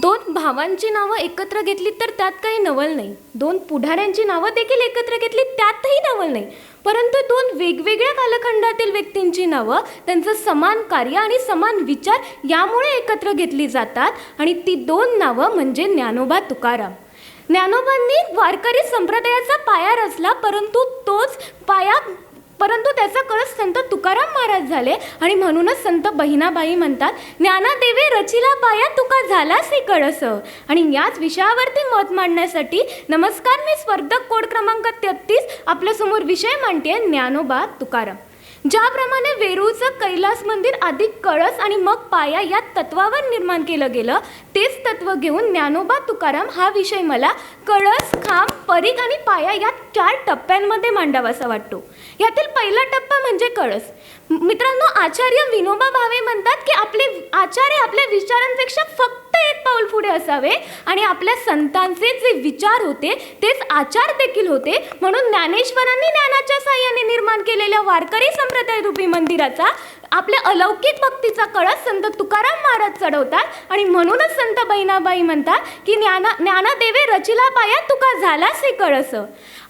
दोन भावांची नावं एकत्र घेतली तर त्यात काही नवल नाही. दोन पुढाऱ्यांची नावं देखील एकत्र घेतली त्यातही नवल नाही. परंतु दोन वेगवेगळ्या कालखंडातील व्यक्तींची नावं त्यांचं समान कार्य आणि समान विचार यामुळे एकत्र घेतली जातात आणि ती दोन नावं म्हणजे ज्ञानोबा तुकाराम. ज्ञानोबांनी वारकरी संप्रदायाचा पाया रचला परंतु तोच पाया परंतु त्याचा कळस संत तुकाराम महाराज झाले आणि म्हणूनच संत बहिणाबाई म्हणतात ज्ञानादेवे रचिला पाया तुका झालास हे कळस. आणि याच विषयावरती मत मांडण्यासाठी नमस्कार मी स्पर्धक कोड क्रमांक तेहतीस आपल्यासमोर विषय मांडते ज्ञानोबा तुकाराम. ज्याप्रमाणे वेरूळचं कैलास मंदिर आधी कळस आणि मग पाया या तत्वावर निर्माण केलं गेलं तेच तत्व घेऊन ज्ञानोबा तुकाराम हा विषय मला कळस खांब परीघ आणि पाया या चार टप्प्यांमध्ये मांडावासा वाटतो. यातील पहिला टप्पा म्हणजे कळस. मित्रांनो आचार्य विनोबा भावे म्हणतात की आपले आचार्य आपल्या विचारांपेक्षा फक्त एक पाऊल पुढे असावे. आणि आपल्या संतांचे जे विचार होते तेच आचार देखील होते. म्हणून ज्ञानेश्वरांनी ज्ञानाच्या साह्याने निर्माण केलेल्या वारकरी संप्रदाय रूपी मंदिराचा आपल्या अलौकिक भक्तीचा कळस संत तुकाराम महाराज चढवतात आणि म्हणूनच संत बहिणाबाई म्हणतात की ज्ञाना ज्ञानदेवे रचिला पाया तुका झालास हे कळस.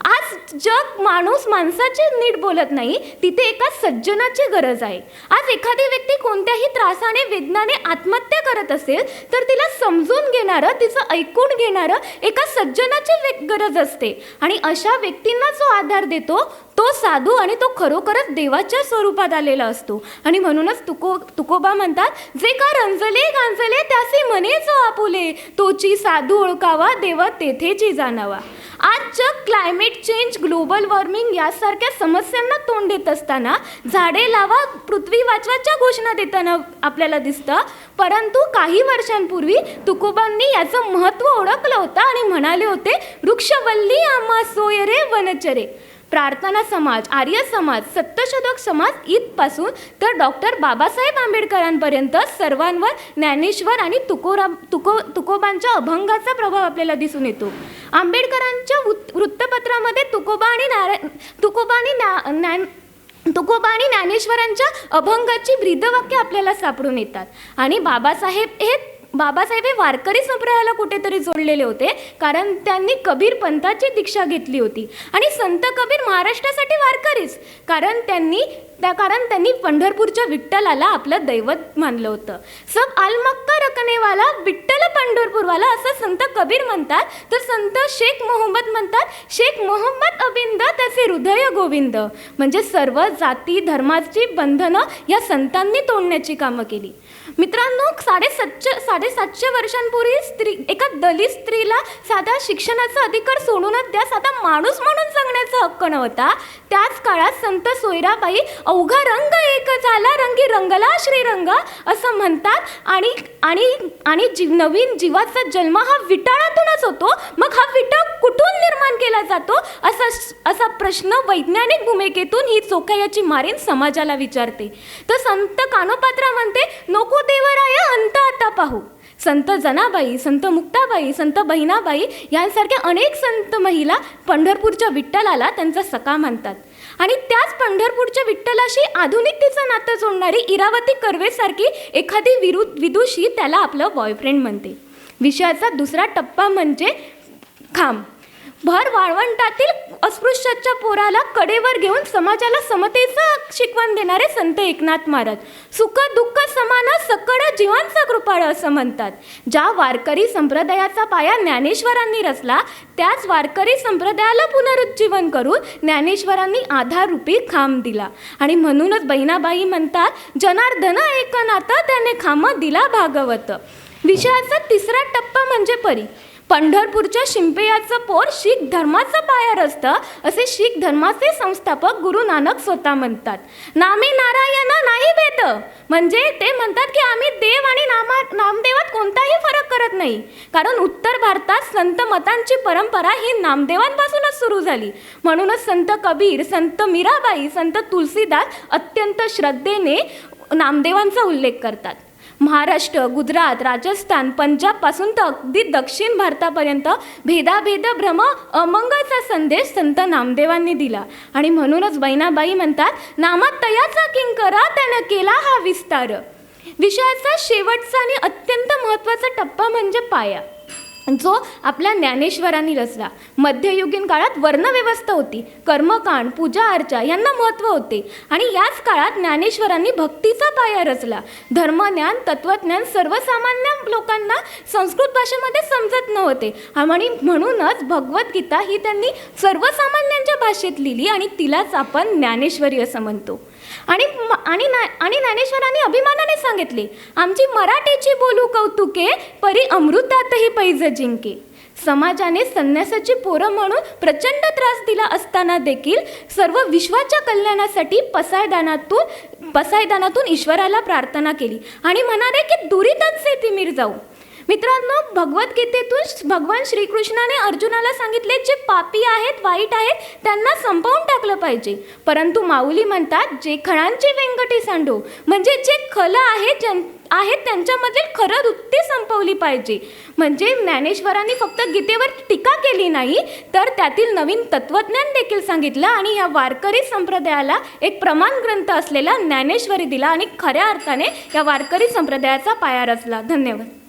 आज जग माणूस माणसाचे नीट बोलत नाही तिथे एका सज्जनाची गरज आहे. आज एखादी व्यक्ती कोणत्याही त्रासाने वेदनाने आत्महत्या करत असेल तर तिला समजून घेणारं तिचं ऐकून घेणारं एका सज्जनाची गरज असते. आणि अशा व्यक्तींना जो आधार देतो तो साधू आणि तो खरोखरच देवाच्या स्वरूपात आलेला असतो. आणि म्हणूनच तुको तुकोबा म्हणतात जे का रंजले गांजले त्याचे मनेच जो आपुले तोची साधू ओळखावा देवा तेथेची जाणावा. आज जग क्लायमेट चेंज ग्लोबल वॉर्मिंग यासारख्या समस्यांना तोंड देत असताना झाडे लावा पृथ्वी वाचवाच्या घोषणा देताना आपल्याला दिसतं. परंतु काही वर्षांपूर्वी तुकोबांनी याचं महत्त्व ओळखलं होतं आणि म्हणाले होते वृक्षवल्ली आम्हा सोयरे वनचरे. प्रार्थना समाज आर्य समाज सत्यशोधक समाज इथपासून तर डॉक्टर बाबासाहेब आंबेडकरांपर्यंत सर्वांवर ज्ञानेश्वर आणि तुकोराम तुको तुकोबांच्या अभंगाचा प्रभाव आपल्याला दिसून येतो. आंबेडकरांच्या वृत्तपत्रामध्ये तुकोबा आणि नारायण तुकोबा आणि ज्ञा ज्ञान तुकोबा आणि ज्ञानेश्वरांच्या अभंगाची ब्रीदवाक्य आपल्याला सापडून येतात. आणि बाबासाहेब हे बाबासाहेब हे वारकरी संप्रदायाला कुठेतरी जोडलेले होते कारण त्यांनी कबीर पंथाची दीक्षा घेतली होती. आणि संत कबीर महाराष्ट्रासाठी वारकरीच कारण त्यांनी त्या कारण त्यांनी पंढरपूरच्या विठ्ठलाला आपलं दैवत मानलं होतं. सब अलमक्का रकनेवाला विठ्ठल पंढरपूरवाला असं संत कबीर म्हणतात तर संत शेख मोहम्मद म्हणतात शेख मोहम्मद अबिंद त्याचे हृदय गोविंद. म्हणजे सर्व जाती धर्माची बंधनं या संतांनी तोडण्याची कामं केली. मित्रांनो साडेसातशे साडेसातशे वर्षांपूर्वी स्त्री एका दलित स्त्रीला साधा शिक्षणाचा अधिकार सोडूनच द्या साधा माणूस म्हणून जगण्याचा हक्क नव्हता. त्याच काळात संत सोयराबाई अवघा रंग एक झाला रंगी रंगला श्रीरंग असं म्हणतात. आणि आणि आणि जी नवीन जीवाचा जन्म हा विटाळातूनच होतो. मग हा विटाळ कुठून निर्माण केला जातो? असा असा प्रश्न वैज्ञानिक भूमिकेतून ही चोखायाची मारीन समाजाला विचारते. तर संत कानोपात्रा म्हणते नको देवराया अंत आता पाहू. संत जनाबाई संत मुक्ताबाई संत बहिणाबाई यांसारख्या अनेक संत महिला पंढरपूरच्या विठ्ठलाला त्यांचा सखा मानतात. आणि त्याच पंढरपूरच्या विठ्ठलाशी आधुनिकतेचं नातं जोडणारी इरावती कर्वेसारखी एखादी विरु विदुषी त्याला आपलं बॉयफ्रेंड म्हणते. विषयाचा दुसरा टप्पा म्हणजे खांब. भर वाळवंटातील अस्पृश्याच्या पोराला कडेवर घेऊन समाजाला समतेचं शिकवण देणारे संत एकनाथ महाराज. सुख दुःख समान सकळ जीवांचा कृपाळ असं म्हणतात. ज्या वारकरी संप्रदायाचा पाया ज्ञानेश्वरांनी रचला त्याच वारकरी संप्रदायाला पुनरुज्जीवन करून ज्ञानेश्वरांनी आधाररूपी खांब दिला. आणि म्हणूनच बहिणाबाई म्हणतात जनार्दन एकनाथ त्याने खांब दिला भागवत. विषयाचा तिसरा टप्पा म्हणजे परी. पंढरपूरच्या शिंपेयाचं पोर शीख धर्माचं पाया असतं असे शीख धर्माचे संस्थापक गुरु नानक स्वतः म्हणतात. नामी नारायण नाही भेद म्हणजे ते म्हणतात की आम्ही देव आणि नामा नामदेवात कोणताही फरक करत नाही. कारण उत्तर भारतात संत मतांची परंपरा ही नामदेवांपासूनच सुरू झाली. म्हणूनच संत कबीर संत मीराबाई संत तुलसीदास अत्यंत श्रद्धेने नामदेवांचा उल्लेख करतात. महाराष्ट्र गुजरात राजस्थान पंजाबपासून तर अगदी दक्षिण भारतापर्यंत भेदाभेद भ्रम अमंगलचा संदेश संत नामदेवांनी दिला. आणि म्हणूनच बहिणाबाई म्हणतात नामात तयाचा किंकरा त्यानं केला हा विस्तार. विषयाचा शेवटचा आणि अत्यंत महत्त्वाचा टप्पा म्हणजे पाया. जो आपल्या ज्ञानेश्वरांनी रचला. मध्ययुगीन काळात वर्णव्यवस्था होती. कर्मकांड पूजा अर्चा यांना महत्त्व होते. आणि याच काळात ज्ञानेश्वरांनी भक्तीचा पाया रचला. धर्मज्ञान तत्वज्ञान सर्वसामान्य लोकांना संस्कृत भाषेमध्ये समजत नव्हते. आणि म्हणूनच भगवद्गीता ही त्यांनी सर्वसामान्यांच्या भाषेत लिहिली आणि तिलाच आपण ज्ञानेश्वरी असं म्हणतो. आणि म- आणि ना आणि ज्ञानेश्वरांनी अभिमानाने सांगितले आमची मराठीची बोलू कौतुके परी अमृतातही पैज जिंके. समाजाने संन्यासाची पोरं म्हणून प्रचंड त्रास दिला असताना देखील सर्व विश्वाच्या कल्याणासाठी पसायदानातून पसायदानातून ईश्वराला प्रार्थना केली आणि म्हणाले की दुरितांचे तिमीर जाऊ. मित्रांनो भगवद्गीतेतून भगवान श्रीकृष्णाने अर्जुनाला सांगितले जे पापी आहेत वाईट आहेत त्यांना संपवून टाकलं पाहिजे. परंतु माऊली म्हणतात जे खळांचे वेंकटी सांडो म्हणजे जे खलं आहे ज्यां आहेत त्यांच्यामधील खरं वृत्ती संपवली पाहिजे. म्हणजे ज्ञानेश्वरांनी फक्त गीतेवर टीका केली नाही तर त्यातील नवीन तत्वज्ञान देखील सांगितलं आणि या वारकरी संप्रदायाला एक प्रमाण ग्रंथ असलेला ज्ञानेश्वरी दिला आणि खऱ्या अर्थाने या वारकरी संप्रदायाचा पाया रचला. धन्यवाद.